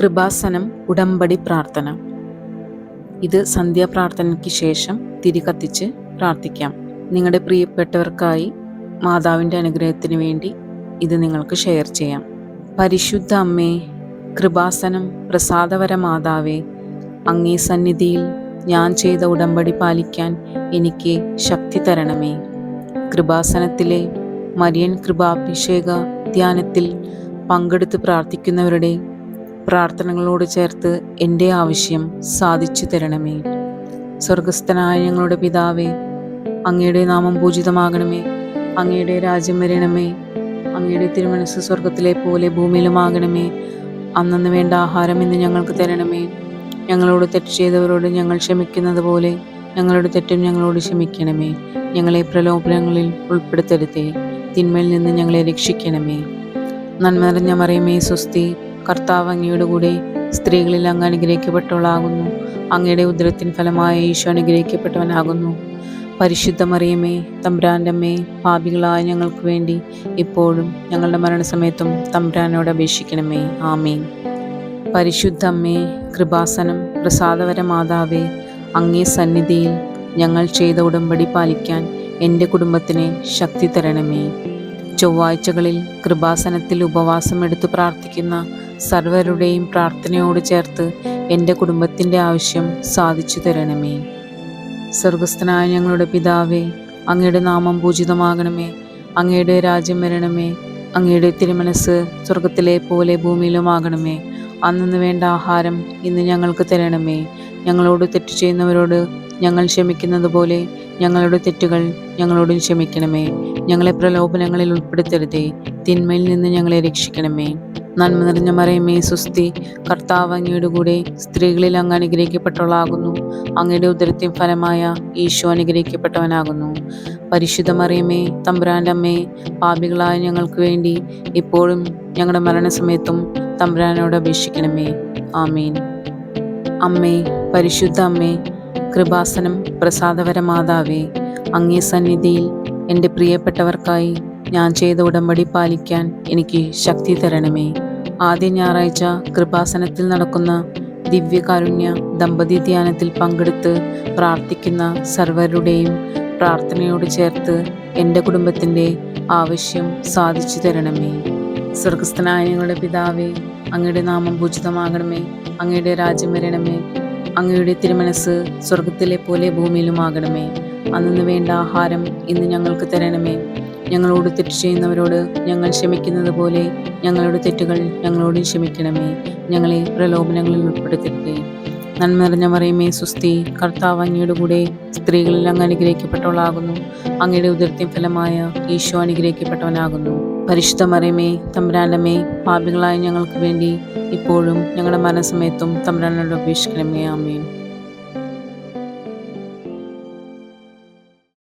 കൃപാസനം ഉടമ്പടി പ്രാർത്ഥന. ഇത് സന്ധ്യാപ്രാർത്ഥനയ്ക്ക് ശേഷം തിരി കത്തിച്ച് പ്രാർത്ഥിക്കാം. നിങ്ങളുടെ പ്രിയപ്പെട്ടവർക്കായി മാതാവിന്റെ അനുഗ്രഹത്തിന് വേണ്ടി ഇത് നിങ്ങൾക്ക് ഷെയർ ചെയ്യാം. പരിശുദ്ധ അമ്മേ കൃപാസനം പ്രസാദവര മാതാവേ അങ്ങേ സന്നിധിയിൽ ഞാൻ ചെയ്ത ഉടമ്പടി പാലിക്കാൻ എനിക്ക് ശക്തി തരണമേ. കൃപാസനത്തിലെ മരിയൻ കൃപാഭിഷേക ധ്യാനത്തിൽ പങ്കെടുത്ത് പ്രാർത്ഥിക്കുന്നവരുടെ പ്രാർത്ഥനകളോട് ചേർത്ത് എന്റെ ആവശ്യം സാധിച്ചു തരണമേ. സ്വർഗസ്ഥനായ ഞങ്ങളുടെ പിതാവേ അങ്ങയുടെ നാമം പൂജിതമാകണമേ. അങ്ങയുടെ രാജ്യം വരണമേ. അങ്ങയുടെ തിരുമനസ് സ്വർഗത്തിലെ പോലെ ഭൂമിയിലുമാകണമേ. അന്നു വേണ്ട ആഹാരം ഇന്ന് ഞങ്ങൾക്ക് തരണമേ. ഞങ്ങളോട് തെറ്റ് ചെയ്തവരോട് ഞങ്ങൾ ക്ഷമിക്കുന്നത് പോലെ ഞങ്ങളുടെ തെറ്റും ഞങ്ങളോട് ക്ഷമിക്കണമേ. ഞങ്ങളെ പ്രലോഭനങ്ങളിൽ ഉൾപ്പെടുത്തരുതേ. തിന്മയിൽ നിന്ന് ഞങ്ങളെ രക്ഷിക്കണമേ. നന്മ നിറഞ്ഞ മറിയമേ സ്വസ്തി. കർത്താവ് അങ്ങയുടെ കൂടെ സ്ത്രീകളിൽ അങ്ങ് അനുഗ്രഹിക്കപ്പെട്ടവളാകുന്നു. അങ്ങയുടെ ഉദരത്തിൻ ഫലമായ ഈശോ അനുഗ്രഹിക്കപ്പെട്ടവനാകുന്നു. പരിശുദ്ധ മറിയമേ തമ്പ്രാന്റെ അമ്മേ പാപികളായ ഞങ്ങൾക്ക് വേണ്ടി ഇപ്പോഴും ഞങ്ങളുടെ മരണസമയത്തും തമ്പ്രാനോട് അപേക്ഷിക്കണമേ. ആമേൻ. പരിശുദ്ധ അമ്മേ കൃപാസനം പ്രസാദവര മാതാവേ അങ്ങേ സന്നിധിയിൽ ഞങ്ങൾ ചെയ്ത ഉടമ്പടി പാലിക്കാൻ എന്റെ കുടുംബത്തിന് ശക്തി തരണമേ. ചൊവ്വാഴ്ചകളിൽ കൃപാസനത്തിൽ ഉപവാസം എടുത്തു പ്രാർത്ഥിക്കുന്ന സർവരുടെയും പ്രാർത്ഥനയോട് ചേർത്ത് എന്റെ കുടുംബത്തിന്റെ ആവശ്യം സാധിച്ചു തരണമേ. സ്വർഗസ്ഥനായ ഞങ്ങളുടെ പിതാവേ അങ്ങയുടെ നാമം പൂജിതമാകണമേ. അങ്ങയുടെ രാജ്യം വരണമേ. അങ്ങയുടെ തിരുമനസ് സ്വർഗത്തിലെ പോലെ ഭൂമിയിലുമാകണമേ. അന്നു വേണ്ട ആഹാരം ഇന്ന് ഞങ്ങൾക്ക് തരണമേ. ഞങ്ങളോട് തെറ്റ് ചെയ്യുന്നവരോട് ഞങ്ങൾ ക്ഷമിക്കുന്നത് പോലെ ഞങ്ങളുടെ തെറ്റുകൾ ഞങ്ങളോടും ക്ഷമിക്കണമേ. ഞങ്ങളെ പ്രലോഭനങ്ങളിൽ ഉൾപ്പെടുത്തരുതേ. തിന്മയിൽ നിന്ന് ഞങ്ങളെ രക്ഷിക്കണമേ. നന്മ നിറഞ്ഞ മറിയമേ സുസ്തി കർത്താവ് അങ്ങയുടെ കൂടെ സ്ത്രീകളിൽ അങ്ങ് അനുഗ്രഹിക്കപ്പെട്ടവളാകുന്നു. അങ്ങയുടെ ഉദരത്തിൻ ഫലമായ ഈശോ അനുഗ്രഹിക്കപ്പെട്ടവനാകുന്നു. പരിശുദ്ധ മറിയമേ തമ്പുരാന്റെ അമ്മേ പാപികളായ ഞങ്ങൾക്ക് വേണ്ടി ഇപ്പോഴും ഞങ്ങളുടെ മരണസമയത്തും തമ്പുരാനോട് അപേക്ഷിക്കണമേ. ആമീൻ. അമ്മേ പരിശുദ്ധ അമ്മേ കൃപാസനം പ്രസാദവര മാതാവേ അങ്ങേ സന്നിധിയിൽ എന്റെ പ്രിയപ്പെട്ടവർക്കായി ഞാൻ ചെയ്ത ഉടമ്പടി പാലിക്കാൻ എനിക്ക് ശക്തി തരണമേ. ആദ്യ ഞായറാഴ്ച കൃപാസനത്തിൽ നടക്കുന്ന ദിവ്യകാരുണ്യ ദമ്പതി ധ്യാനത്തിൽ പങ്കെടുത്ത് പ്രാർത്ഥിക്കുന്ന സർവരുടെയും പ്രാർത്ഥനയോട് ചേർത്ത് എന്റെ കുടുംബത്തിന്റെ ആവശ്യം സാധിച്ചു തരണമേ. സ്വർഗസ്ഥനായ ഞങ്ങളുടെ പിതാവേ അങ്ങയുടെ നാമം പൂജിതമാകണമേ. അങ്ങയുടെ രാജ്യം വരണമേ. അങ്ങയുടെ തിരുമനസ് സ്വർഗത്തിലെ പോലെ ഭൂമിയിലുമാകണമേ. അന്നു വേണ്ട ആഹാരം ഇന്ന് ഞങ്ങൾക്ക് തരണമേ. ഞങ്ങളോട് തെറ്റ് ചെയ്യുന്നവരോട് ഞങ്ങൾ ക്ഷമിക്കുന്നത് പോലെ ഞങ്ങളുടെ തെറ്റുകൾ ഞങ്ങളോടും ക്ഷമിക്കണമേ. ഞങ്ങളെ പ്രലോഭനങ്ങളിൽ ഉൾപ്പെടുത്തരുതേ. നന്മ നിറഞ്ഞ മറിയമേ സുസ്തി കർത്താവ് അങ്ങയുടെ കൂടെ സ്ത്രീകളിൽ അങ്ങ് അനുഗ്രഹിക്കപ്പെട്ടവളാകുന്നു. അങ്ങയുടെ ഉദരത്തിൻ ഫലമായ ഈശോ അനുഗ്രഹിക്കപ്പെട്ടവനാകുന്നു. പരിശുദ്ധ മറിയമേ തമ്പ്രാനമേ പാപികളായ ഞങ്ങൾക്ക് വേണ്ടി ഇപ്പോഴും ഞങ്ങളുടെ മരണസമയത്തും തമ്പ്രാനോട് അപേക്ഷിക്കണമേ. ആമേൻ.